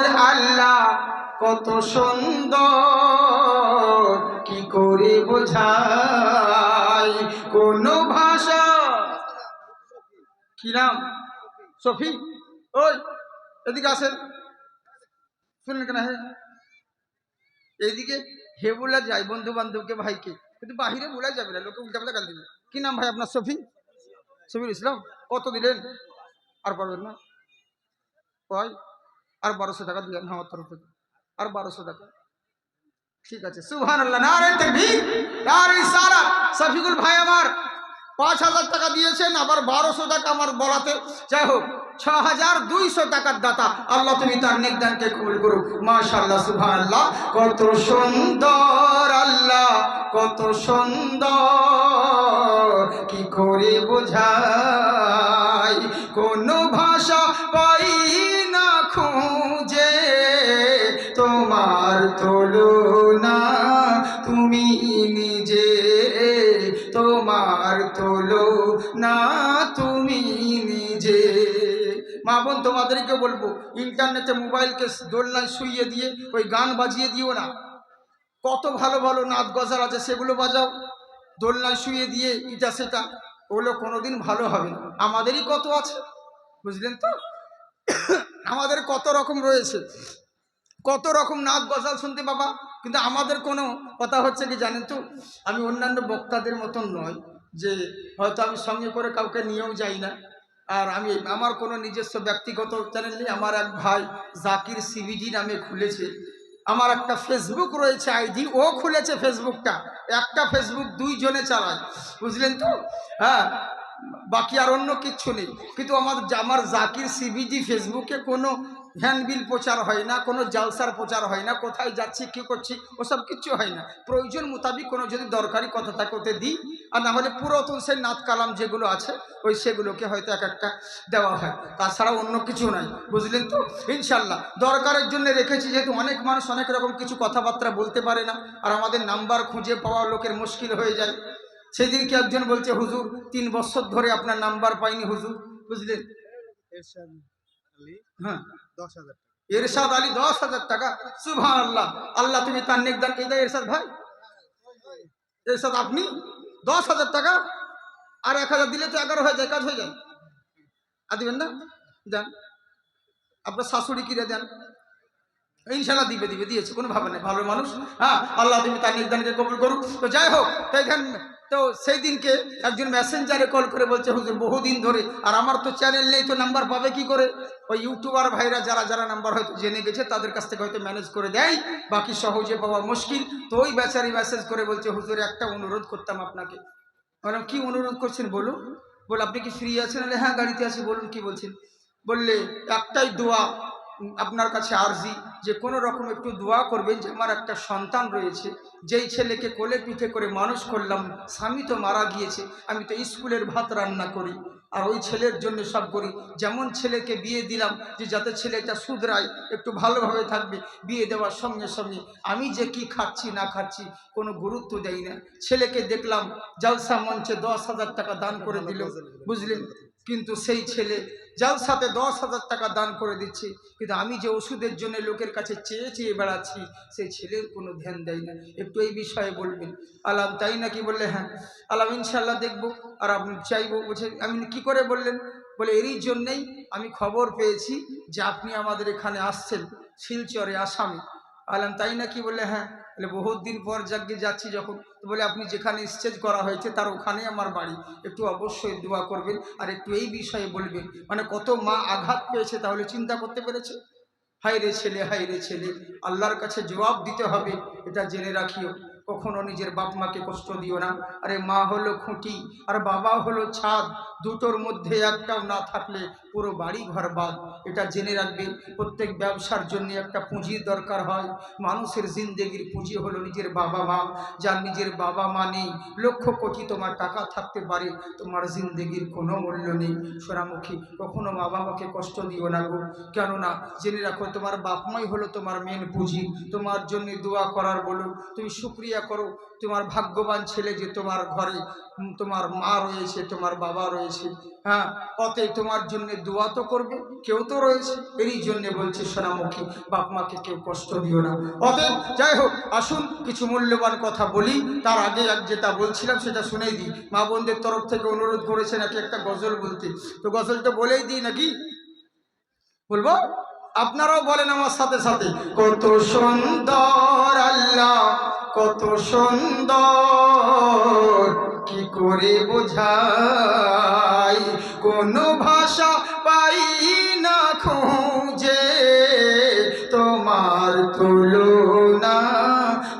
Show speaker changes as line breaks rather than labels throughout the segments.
আল্লাহ কত সুন্দর, কি করে বোঝাই কোন ভাষা? কি নাম? সফি। ওই, এদিকে আসেন। শুনলেন কেন হ্যাঁ। এইদিকে হে বলা যায় বন্ধু বান্ধবকে ভাইকে। কিন্তু বাহিরে বলা যাবে না, লোকে উল্টা পাল্টা গাল দিবে। কি নাম ভাই আপনার, সফি? সফির ইসলাম। কত দিলেন? আর পারবেন না। কয়? আর বারোশো টাকা দিলেন আমার তরফ থেকে। আর বারোশো টাকা। ঠিক আছে। সুহান আল্লাহ নারে তাকবীর সারা সফিকুল ভাই আমার পাঁচ হাজার টাকা দিয়েছেন, আবার বারোশো টাকা আমার বলাতে। যাই হোক ছ হাজার দুইশো টাকার দাতা। আল্লাহ তুমি তার নির্দানকে কবুল করো মাশাল্লাহ সুহান আল্লাহ কত সুন্দর আল্লাহ, কত সুন্দর। কি করে বোঝাই কোন মা বোন তোমাদেরকে বলব, ইন্টারনেটে মোবাইলকে দোলনায় শুইয়ে দিয়ে, ওই গান বাজিয়ে দিও না। কত ভালো ভালো নাচ গজাল আছে, সেগুলো বাজাও। দোলনায় শুয়ে দিয়ে, এটা সেটা, ওগুলো কোনোদিন ভালো হবে না। আমাদেরই কত আছে, বুঝলেন তো? আমাদের কত রকম রয়েছে, কত রকম নাচ গজাল শুনতে বাবা, কিন্তু আমাদের কোনো কথা হচ্ছে কি জানেন তো? আমি অন্যান্য বক্তাদের মতন নয় যে হয়তো আমি সঙ্গে করে কাউকে নিয়েও যাই না। আর আমি আমার কোনো নিজস্ব ব্যক্তিগত চ্যানেল নেই, আমার এক ভাই জাকির সিবিজি নামে খুলেছে। আমার একটা ফেসবুক রয়েছে আইডি ও খুলেছে ফেসবুকটা একটা ফেসবুক দুইজনে চালায়, বুঝলেন তো? হ্যাঁ বাকি আর অন্য কিচ্ছু নেই। কিন্তু আমার আমার জাকির সিবিজি ফেসবুকে কোনো হ্যান্ডবিল প্রচার হয় না, কোনো জালসার প্রচার হয় না, কোথায় যাচ্ছি, কী করছি, ওসব কিচ্ছু হয় না। প্রয়োজন মোতাবিক কোনো যদি দরকারি কথা থাকে, ওতে দিই। আর না হলে পুরাতন সেই নাত কালাম যেগুলো আছে, ওই সেগুলোকে হয়তো এক একটা দেওয়া হয়। তাছাড়া অন্য কিছু নাই বুঝলেন তো? ইনশাল্লাহ দরকারের জন্য রেখেছি, যেহেতু অনেক মানুষ অনেক রকম কিছু কথাবার্তা বলতে পারে না, আর আমাদের নাম্বার খুঁজে পাওয়া লোকের মুশকিল হয়ে যায়। সেদিনকে একজন বলছে, হুজুর, তিন বছর ধরে আপনার নাম্বার পাইনি হুজুর। বুঝলেন? হ্যাঁ।
দশ হাজার
এরশাদ আলী দশ হাজার টাকা। সুভান আল্লাহ আল্লাহ তুমি তার নেকদান কে দেয় এরশাদ ভাই। এরশাদ আপনি? দশ হাজার টাকা আর এক হাজার দিলে তো এগারো হয়ে যায়, কাজ হয়ে যায়। আর দিবেন না? দেন। আপনার শাশুড়ি কিরে দেন? ইনশাল্লাহ দিবে দিবে, দিয়েছে, কোনো ভাবে নেই, ভালো মানুষ। হ্যাঁ আল্লাহ তুমি তার নির্দানকে কবুল করুক। তো যাই হোক, তো এখানে, তো সেই দিনকে একজন মেসেঞ্জারে কল করে বলছে, হুজুর, বহুদিন ধরে, আর আমার তো চ্যানেল নেই, তো নাম্বার পাবে কি করে? ওই ইউটিউবার ভাইরা যারা যারা নাম্বার হয়তো জেনে গেছে, তাদের কাছ থেকে হয়তো ম্যানেজ করে দেয়। বাকি সহজে পাওয়া মুশকিল। তো ওই বেচারি মেসেজ করে বলছে, হুজুর, একটা অনুরোধ করতাম আপনাকে। বললাম কি অনুরোধ করছেন বলুন? বল, আপনি কি ফ্রি আছেন? বলে হ্যাঁ গাড়িতে আছি, বলুন কি বলছেন? বললে, একটাই দোয়া আপনার কাছে আর্জি, যে কোনো রকম একটু দোয়া করবেন যে আমার একটা সন্তান রয়েছে, যেই ছেলেকে কোলে পিঠে করে মানুষ করলাম, স্বামী তো মারা গিয়েছে, আমি তো স্কুলের ভাত রান্না করি। আর ওই ছেলের জন্য সব করি। যেমন ছেলেকে বিয়ে দিলাম যে যাতে ছেলেটা শুধরায়, একটু ভালোভাবে থাকবে, বিয়ে দেওয়ার সঙ্গে সঙ্গে। আমি যে কি খাচ্ছি, না খাচ্ছি, কোনো গুরুত্ব দেই না। ছেলেকে দেখলাম, জালসা মঞ্চে দশ হাজার টাকা দান করে দিল, বুঝলেন? কিন্তু সেই ছেলে জালসাতে দশ হাজার টাকা দান করে দিচ্ছে, কিন্তু আমি যে ওষুধের জন্য লোকের কাছে চেয়ে চেয়ে বেড়াচ্ছি, সেই ছেলের কোনো ধ্যান দেয় না। একটু এই বিষয়ে বলবেন। আলাম তাই নাকি বললে হ্যাঁ। আলাম ইনশাল্লাহ দেখব, আর আপনি চাইব, বলছে, আমি কি করে বললেন? বলে, এরই জন্যেই আমি খবর পেয়েছি যে আপনি আমাদের এখানে আসছেন শিলচরে আসামে। আলাম তাই নাকি বলে হ্যাঁ বলে বহুত দিন পর যাকে যাচ্ছি যখন। তো বলে, আপনি যেখানে স্টেজ করা হয়েছে তার ওখানেই আমার বাড়ি। একটু অবশ্যই দোয়া করবেন আর একটু এই বিষয়ে বলবেন। মানে কত মা আঘাত পেয়েছে তাহলে চিন্তা করতে পেরেছে? হাই রে ছেলে হাই রে ছেলে, আল্লাহর কাছে জবাব দিতে হবে, এটা জেনে রাখিও। কখনো নিজের বাপ মাকে কষ্ট দিও না। আরে মা হলো খুঁটি, আর বাবা হলো ছাদ। দুটোর মধ্যে একটাও না থাকলে পুরো বাড়ি ঘর বাদ এটা জেনে রাখবে, প্রত্যেক ব্যবসার জন্য একটা পুঁজির দরকার হয়। মানুষের জিন্দেগির পুঁজি হলো নিজের বাবা মা। যার নিজের বাবা মা নেই, লক্ষ কোটি তোমার টাকা থাকতে পারে, তোমার জিন্দেগির কোনো মূল্য নেই। সোনামুখী, কখনো মা বাবাকে কষ্ট দিও না গো। কেননা, জেনে রাখো, তোমার বাপ মাই হলো তোমার মেন পুঁজি। তোমার জন্য দোয়া করার বলো। তুমি শুক্রিয়া শুক্রিয়া করো, তোমার ভাগ্যবান ছেলে যে তোমার ঘরে তোমার মা রয়েছে, তোমার বাবা রয়েছে হ্যাঁ অতএব তোমার জন্য দোয়া তো করবে, কেউ তো রয়েছে। এরই জন্য বলছে সোনামুখী, বাপ মাকে কেউ কষ্ট দিও না। অতএব যাই হোক, আসুন, কিছু মূল্যবান কথা বলি। তার আগে যেটা বলছিলাম সেটা শুনেই দিই। মা বোনদের তরফ থেকে অনুরোধ করেছে নাকি একটা গজল বলতে? তো গজলটা বলেই দিই নাকি? বলব? আপনারাও বলেন আমার সাথে সাথে। কত সুন্দর আল্লাহ কত সুন্দর, কি করে বোঝাই? কোন ভাষা পাই না খুঁজে, তোমার তুলনা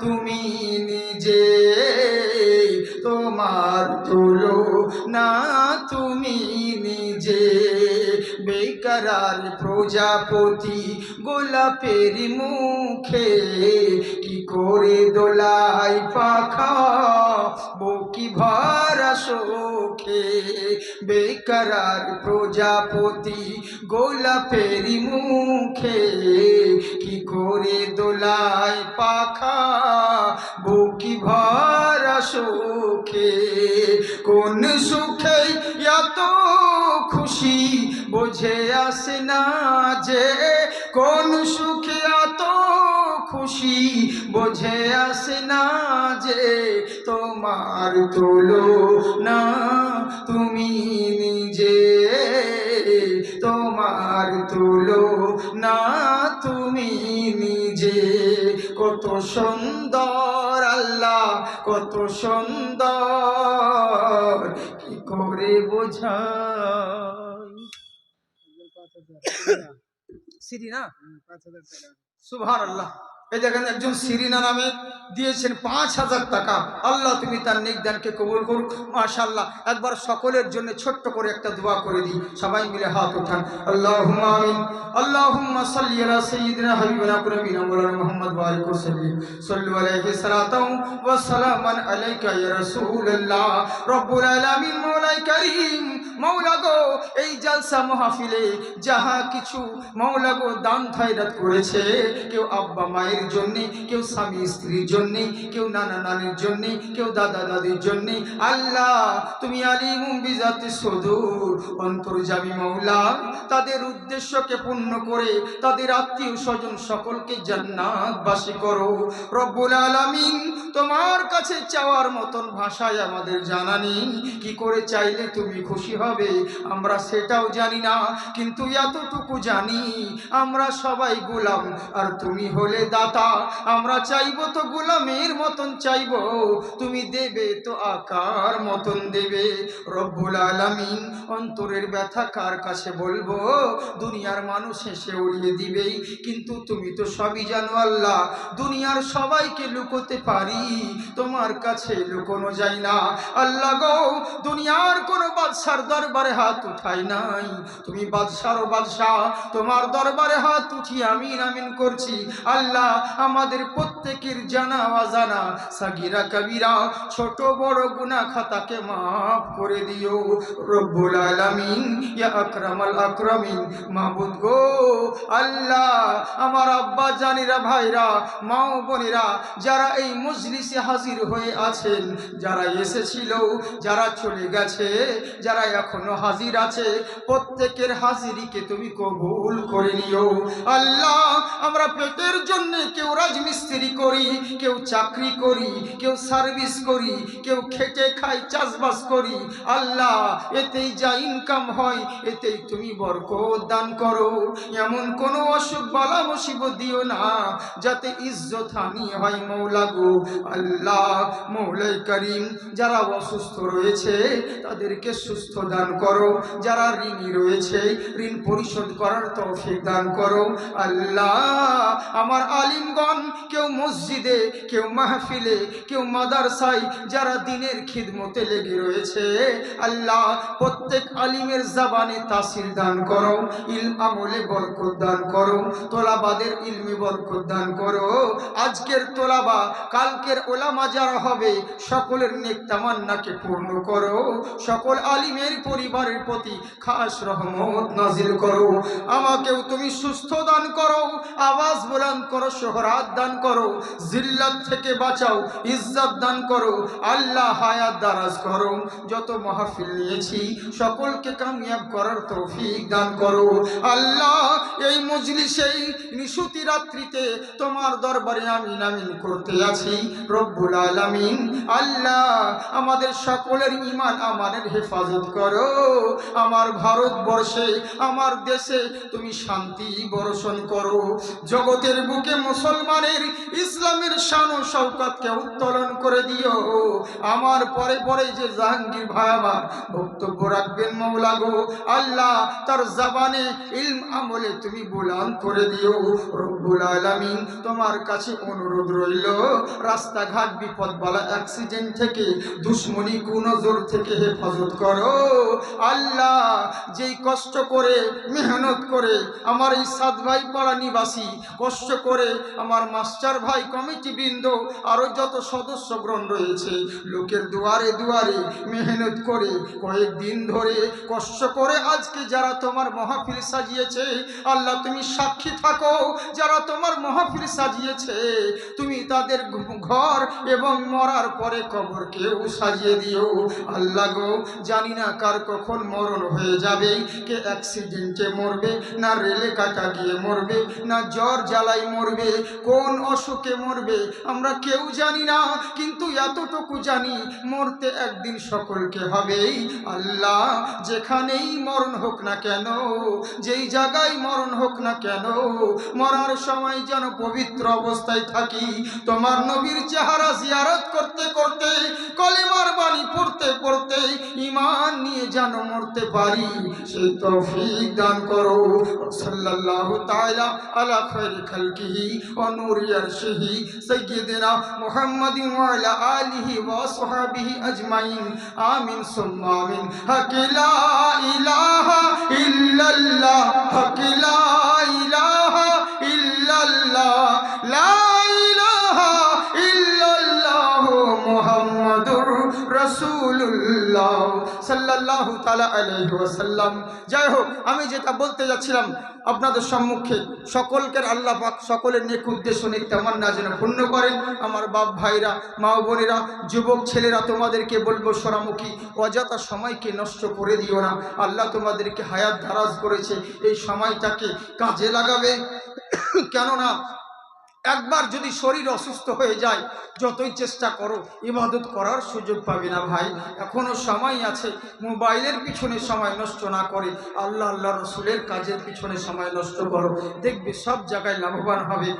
তুমি নিজে, তোমার তুলনা বেকারার প্রজাপতি গোলাপের মুখে কি করে দোলাই পাখা? বকি ভরা শোখে বেকারার প্রজাপতি গোলাপের মুখে কি করে দোলাই পাখা? বুকি ভরা সুখে কোন সুখে তোমার তোলো না তুমি নিজে তোমার তুলো না তুমি নিজে। কত সুন্দর আল্লাহ কত সুন্দর কি করে বোঝাই?
হাজার
সিরি না সুভার আল্লাহ এই দেখেন একজন সিরিনা নামে দিয়েছেন পাঁচ হাজার টাকা। আল্লাহ তুমি তার নিকদানকে কবুল করুক। মাশাল্লাহ একবার সকলের জন্য ছোট্ট করে একটা দোয়া করে দিই। সবাই মিলে হাত উঠান। আল্লাহ আমিন। আল্লাহুম্মা সাল্লি আলা সাইয়্যিদিনা হাবিবিনা কুরবিনা মাওলানা মুহাম্মদ ওয়া সাল্লু আলাইহি সালাতাও ওয়া সালামান আলাইকা রাসূলুল্লাহ। রব্বুল আলামিন মওলাই করিম। মৌলা গো, এই মাহফিলে যাহা কিছু দান করেছে, কেউ আব্বা মায়ের জন্যে, কেউ স্বামী স্ত্রীর জন্যে কেউ নানা নানির জন্যে কেউ দাদা দাদির জন্যে আল্লাহ, তুমি আলিম বিজাতি সদূর, অন্তর্জামী মৌলা তাদের উদ্দেশ্যকে পূর্ণ করে তাদের আত্মীয় স্বজন সকলকে জান্নাতবাসী করো। রব্বুল আলামিন, তোমার কাছে চাওয়ার মতন ভাষায় আমাদের জানা নেই। কি করে চাইলে তুমি খুশি হবে, আমরা সেটাও জানি না। কিন্তু এতটুকু জানি, আমরা সবাই গোলাম, আর তুমি হলে দাতা। আমরা চাইব তো গোলামের মতন চাইব। তুমি দেবে তো আকার মতন দেবে। রব্বুল আলামিন অন্তরের ব্যথা কার কাছে বলব? দুনিয়ার মানুষ এসে উড়িয়ে দিবেই। কিন্তু তুমি তো সবই জানো আল্লাহ, দুনিয়ার সবাইকে লুকোতে পারি। তোমার কাছে লুকোনো যায় না। আল্লাহ গো, দুনিয়ার কোনো বাদশার দরবারে হাত উঠাই নাই। তুমি বাদশারও বাদশাহ, তোমার দরবারে হাত উঠি আমিন আমিন করছি। আল্লাহ আমাদের প্রত্যেকের জানা অজানা সাগিরা কবিরা, ছোট বড় গুনাহ খাতাকে মাফ করে দিও। রব্বুল আলামিন, ইয়া আকরামাল আকরামিন গো, আল্লাহ, আমার আব্বা জানিরা ভাইরা মা ও বোনেরা, যারা এই মজলিসে হাজির হয়ে আছেন, যারা এসেছিল, যারা চলে গেছে, যারা এখনও হাজির আছে, প্রত্যেকের হাজিরিকে তুমি কবুল করে নিও। আল্লাহ, আমরা পেটের জন্য কেউ রাজমিস্ত্রি করি, কেউ চাকরি করি, কেউ সার্ভিস করি, কেউ খেটে খাই চাষবাস করি। আল্লাহ, এতেই যা ইনকাম হয়, এতেই তুমি বরকত দান করো। এমন কোনো অসুখ বালা মুসিবত দিও না, যাতে ইজ্জত হানি হয় মৌলা গো। আল্লাহ, মৌলাই করিম, যারা অসুস্থ রয়েছে, তাদেরকে সুস্থ দান করো। যারা ঋণী রয়েছে, ঋণ পরিশোধ করার তৌফিক দান করো। আল্লাহ, আমার আলিমগণ, কেউ মসজিদে কেউ মাহফিলে, কেউ মাদারসাই যারা দিনের খিদমতে লেগে রয়েছে। আল্লাহ প্রত্যেক আলিমের জবানে তাসির দান করো ইলম আমলে বরকত দান করো, তোলাবাদের ইলমে বরকত দান করো। আজকের তোলাবা, কালকের ওলামা যারা হবে, সকলের নেক তামান্নাকে পূর্ণ করো। সকল আলিমের পরিবারের প্রতি খাস রহমত নাজিল করো। আমাকেও তুমি সুস্থ দান করো, আওয়াজ বুলন্দ করো শোহরাত দান করো। জিল্লাত থেকে বাঁচাও, ইজ্জত দান করো, আল্লাহ হায়াত দারাজ করো। যত মাহফিল নিয়েছি, সকলকে কামিয়াব করার তৌফিক দান করো। আল্লাহ, এই মজলিসেই নিশুতি রাত্রিতে তোমার দরবারে আমি নামিন করতে আছি। রব্বুল আলামিন, আল্লাহ, আমাদের সকলের ইমান আমাদের হেফাজত করো। আমার ভারতবর্ষে, আমার দেশে তুমি শান্তি বর্ষণ করো। জগতের বুকে মুসলমানের, ইসলামের শান ও শৌকতকে উত্তোলন করে দিও। আমার পরে পরে যে জাহাঙ্গীর ভাই আমার বক্তব্য রাখবেন মৌলা গো, আল্লাহ তার জবানে ইলম আমলে তুমি বুলান করে দিও। রব্বুল আলামিন তোমার কাছে অনুরোধ রইল, রাস্তাঘাট বিপদ বলা অ্যাক্সিডেন্ট থেকে দুশ্মনী কুনজর থেকে হেফাজত করো। আল্লাহ যেই কষ্ট করে, মেহনত করে আমার এই সাত ভাই পাড়া নিবাসী, কষ্ট করে আমার মাস্টার ভাই কমিটি বৃন্দ আরও যত সদস্যগণ রয়েছে, লোকের দুয়ারে দুয়ারে মেহনত করে কয়েকদিন ধরে কষ্ট করে আজকে যারা তোমার মহাফিল সাজিয়েছে, আল্লাহ তুমি সাক্ষী থাকো, যারা তোমার মহাফিল সাজিয়েছে, তুমি তাদের ঘর এবং মরার পরে কবরকেও সাজিয়ে দিও। আল্লাহ গো, জানি না কার কখন মরণ হয়ে যাবে, কে অ্যাক্সিডেন্টে মরবে, না রেলে কাটা গিয়ে মরবে, না জ্বর জ্বালাই মরবে, কোন অসুখে মরবে আমরা কেউ জানি না, কিন্তু এতটুকু জানি, মরতে একদিন সকলকে হবেই। আল্লাহ, যেখানেই মরণ হোক না কেন, যেই জায়গায় মরণ হোক না কেন, মরার সময় যেন পবিত্র অবস্থায় থাকি। তোমার নবীর চেহারা জিয়ারত করতে করতে যেন মরতে পারি, সেই তৌফিক দান করো। সাল্লাল্লাহু তাআলা আলা খায়রি খালকিহি ওয়া নূরি আরশিহি। সাইয়্যিদিনা মুহাম্মাদিন ওয়া আলা আলিহি ওয়া সাহবিহি আজমাইন। আমিন, সুম্মা আমিন। ইলাহা ইল্লাল্লাহ। হক ইলাহা তাআলা যাই হোক, আমি যেটা বলতে যাচ্ছিলাম আপনাদের সম্মুখে সকলকে আল্লাহ পাক সকলের নেক উদ্দেশ্য নেক তামান্না যেন পূর্ণ করেন। আমার বাপ ভাইরা, মা বোনেরা, যুবক ছেলেরা, তোমাদেরকে বলব সোনামুখী, অযথা সময়কে নষ্ট করে দিও না। আল্লাহ তোমাদেরকে হায়াত ধারাজ করেছে। এই সময়টাকে কাজে লাগাবে। কেননা একবার যদি শরীর অসুস্থ হয়ে যায়, যতই চেষ্টা করো, ইবাদত করার সুযোগ পাবে না ভাই। এখনও সময় আছে, মোবাইলের পিছনে সময় নষ্ট না করে, আল্লাহ আল্লাহ রসুলের কাজের পিছনে সময় নষ্ট করো। দেখবে সব জায়গায় লাভবান হবে।